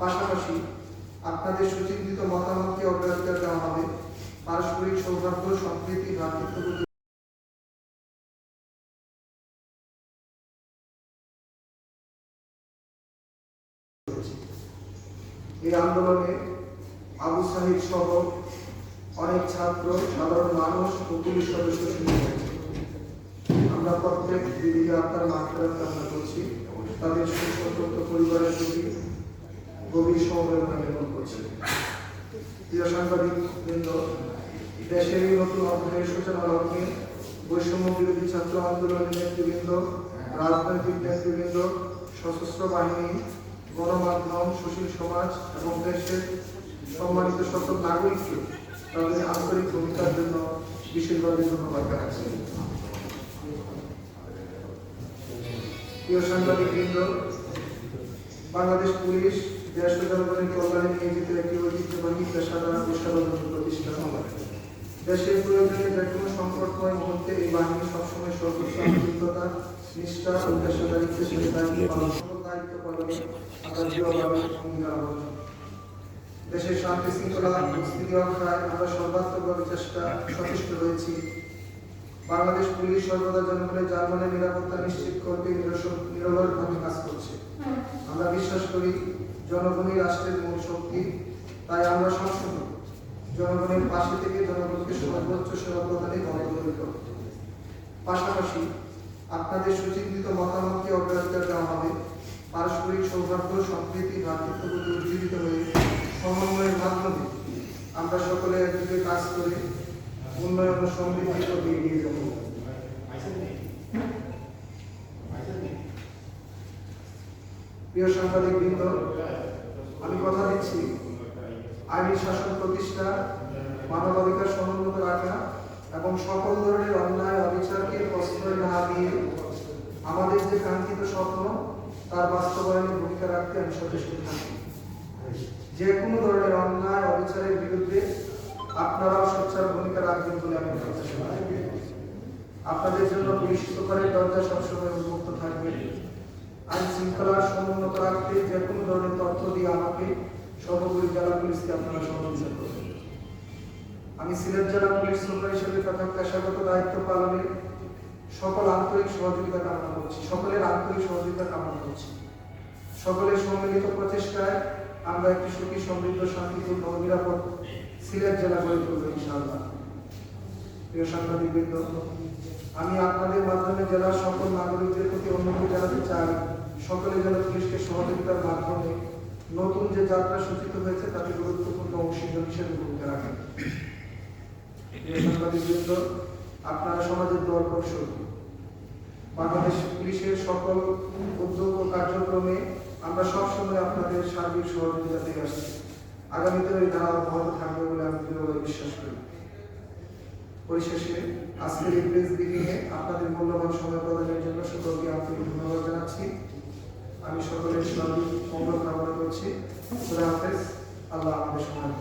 পাশাপাশি আপনাদের সুচিন্তিত মতামতকে অগ্রাধিকার দেওয়া হবে। পারস্পরিক সৌহার্দ্য, সম্প্রীতি ভ্রাতৃত্ববোধ এই আন্দোলনে আবু সাহিদ সহ অনেক ছাত্র, সাধারণ মানুষ ও পুলিশ সদস্য আমরা প্রত্যেক দিদিকে আপনার মাত্রার কামনা করছি তাদের সুসন্তপ্ত পরিবারের প্রতি গভীর সমবেদনা জ্ঞাপন করছি। প্রিয় সাংবাদিক বৃন্দ, দেশের এই নতুন অধ্যায়ের সূচনা লগ্নে বৈষম্য বিরোধী ছাত্র আন্দোলনের নেতৃবৃন্দ, রাজনৈতিক নেতৃবৃন্দ, সশস্ত্র বাহিনী, গণমাধ্যম, সুশীল সমাজ এবং দেশের সম্মানিত সকল নাগরিককে তাদের আন্তরিক ভূমিকার জন্য বিশেষভাবে ধন্যবাদ জানাচ্ছি। প্রিয় সাংবাদিক বৃন্দ, বাংলাদেশ পুলিশ, দেশ জনগণের কল্যাণে নিয়োজিত একটি ঐতিহ্যবাহী পেশাদার পেশাদার প্রতিষ্ঠান দেশের প্রয়োজনে যে কোনো সংকটময় মুহূর্তে এই বাহিনী সবসময় সর্বোচ্চ আন্তরিকতা, নিষ্ঠা ও পেশাদারিত্বের সাথে দায়িত্ব দেশের শান্তি শৃঙ্খলা স্থিতি রক্ষায় আমরা সর্বাত্মকভাবে চেষ্টা সচেষ্ট রয়েছি। বাংলাদেশ পুলিশ সর্বদা জনগণের জানমালের নিরাপত্তা নিশ্চিত করতে নিরলসভাবে কাজ করছে। আমরা বিশ্বাস করি জনগণই রাষ্ট্রের মূল শক্তি তাই আমরা সবসময় জনগণের পাশে থেকে জনগণকে সর্বোচ্চ সেবা প্রদানে বদ্ধপরিকর পাশাপাশি আপনাদের সুচিন্তিত মতামতকে অগ্রাধিকার দেওয়া হবে। পারস্পরিক সৌহার্দ্য সম্প্রীতি ভ্রাতৃত্ববোধ উজ্জীবিত হয়ে সমন্বয়ের মাধ্যমে আমরা সকলে একদিকে কাজ করে উন্নয়ন ও সমৃদ্ধির পথে এগিয়ে যাব প্রিয় সাংবাদিক বৃন্দ, আমি কথা দিচ্ছি। আইনি শাসন প্রতিষ্ঠা, মানবাধিকার সমুন্নত রাখা এবং সকল ধরনের অন্যায় অবিচারকে প্রশ্রয় না দিয়ে আমাদের যে কাঙ্ক্ষিত স্বপ্ন, তার বাস্তবায়নে ভূমিকা রাখতে আমি সচেষ্ট থাকি। যে কোনো ধরনের অন্যায় অবিচারের বিরুদ্ধে আপনারাও সোচ্চার ভূমিকা রাখবেন বলে আমি আপনাদের জন্য পুলিশ সুপারের দরজা সবসময় উন্মুক্ত থাকবে। আইন শৃঙ্খলার সমুন্নত রাখতে যে কোনো ধরনের তথ্য দিয়ে আমাকে সর্বোপরি জেলা পুলিশকে আপনারা সহযোগিতা করবেন। আমি সিলেট জেলা পুলিশ সুপার হিসেবে তথা পেশাগত দায়িত্ব পালনে সকল আন্তরিক সহযোগিতা কামনা করছি। সকলের আন্তরিক সহযোগিতা কামনা করছি। সকলের সম্মিলিত প্রচেষ্টায় আমরা একটি সুখী, সমৃদ্ধ, শান্তিপূর্ণ নিরাপদ সিলেট জেলা গড়ে তুলব ইনশাআল্লাহ। প্রিয় সাংবাদিক বৃন্দ আমি আপনাদের মাধ্যমে জেলার সকল নাগরিকদের প্রতি অনুরোধ জানাতে চাই, সকলে যেন পুলিশকে সহযোগিতার মাধ্যমে নতুন যে যাত্রা সূচিত হয়েছে, তাতে গুরুত্বপূর্ণ অংশীদার হিসেবে ভূমিকা রাখেন প্রিয় সাংবাদিক বৃন্দ আপনারা সমাজের দর্পণ স্বরূপ বাংলাদেশ পুলিশের সকল উদ্যোগ ও কার্যক্রমে আমরা সবসময় আপনাদের সার্বিক সহযোগিতা দিয়ে আসছি। আগামীতেও ওই ধারা অব্যাহত থাকবে বলে আমি দৃঢ়ভাবে বিশ্বাস করি। পরিশেষে আজকের এই প্রেস ব্রিফিংয়ে আপনাদের মূল্যবান সময় প্রদানের জন্য সকলকে আন্তরিক ধন্যবাদ জানাচ্ছি। আমি সকলের সার্বিক মঙ্গল কামনা করছি। খুদা হাফেজ। আল্লাহ আমাদের সময়